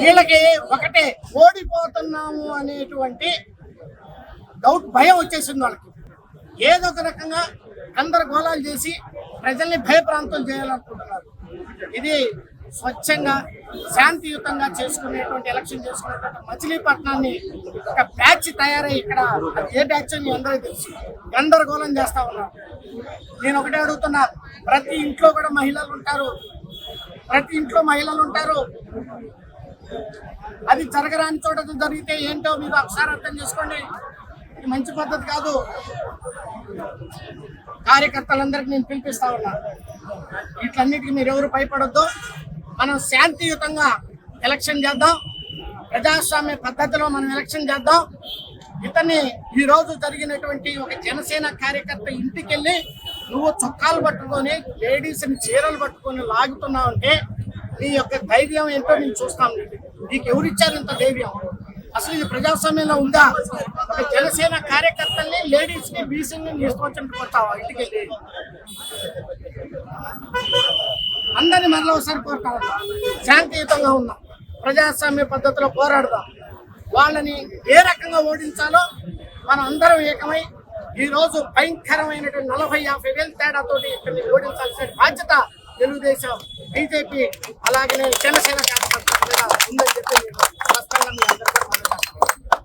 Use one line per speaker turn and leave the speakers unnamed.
వీళ్ళకి ఒకటే ఓడిపోతున్నాము అనేటువంటి డౌట్ భయం వచ్చేసింది వాళ్ళకి. ఏదో ఒక రకంగా గందరగోళాలు చేసి ప్రజల్ని భయప్రాంతం చేయాలనుకుంటున్నారు. ఇది స్వచ్ఛంగా శాంతియుతంగా చేసుకునేటువంటి ఎలక్షన్ చేసుకునేటువంటి మచిలీపట్నాన్ని ఒక బ్యాచ్ తయారై ఇక్కడ ఏ బ్యాచ్ అని మీ అందరికీ తెలుసు. గందరగోళం చేస్తా ఉన్నారు. నేను ఒకటే అడుగుతున్నా ప్రతి ఇంట్లో కూడా మహిళలు ఉంటారు. ప్రతి ఇంట్లో మహిళలు ఉంటారు. అది జరగరాని చోట జరిగితే ఏంటో మీరు ఒకసారి అర్థం చేసుకోండి. ఇది మంచి పద్ధతి కాదు. కార్యకర్తలందరికీ నేను పిలిపిస్తా ఉన్నా. వీటన్నిటికీ మీరు ఎవరు భయపడొద్దు. మనం శాంతియుతంగా ఎలక్షన్ చేద్దాం. ప్రజాస్వామ్య పద్ధతిలో మనం ఎలక్షన్ చేద్దాం. ఇతన్ని ఈ రోజు జరిగినటువంటి ఒక జనసేన కార్యకర్త ఇంటికి వెళ్ళి నువ్వు చొక్కాలు పట్టుకొని లేడీస్ని చీరలు పట్టుకొని లాగుతున్నావు అంటే నీ యొక్క ధైర్యం ఏంటో నేను చూస్తాం. నీకు నీకు ఎవరిచ్చారు ఇంత ధైర్యం? అసలు ఇది ప్రజాస్వామ్యంలో ఉందా? ఒక జనసేన కార్యకర్తల్ని లేడీస్ని బీసీని తీసుకొచ్చిపోతావా కొట్టావా ఇంటికి వెళ్ళి. అందరిని మరలా ఒకసారి కోరుతా శాంతియుతంగా ఉన్నాం ప్రజాస్వామ్య పద్ధతిలో పోరాడదాం. వాళ్ళని ఏ రకంగా ఓడించాలో మనం అందరం ఏకమై ఈ రోజు భయంకరమైనటువంటి నలభై యాభై వేల తేడాతోటి ఇక్కడిని ఓడించాల్సిన బాధ్యత తెలుగుదేశం బీజేపీ అలాగనే జనసేన కార్యకర్తల ఉందని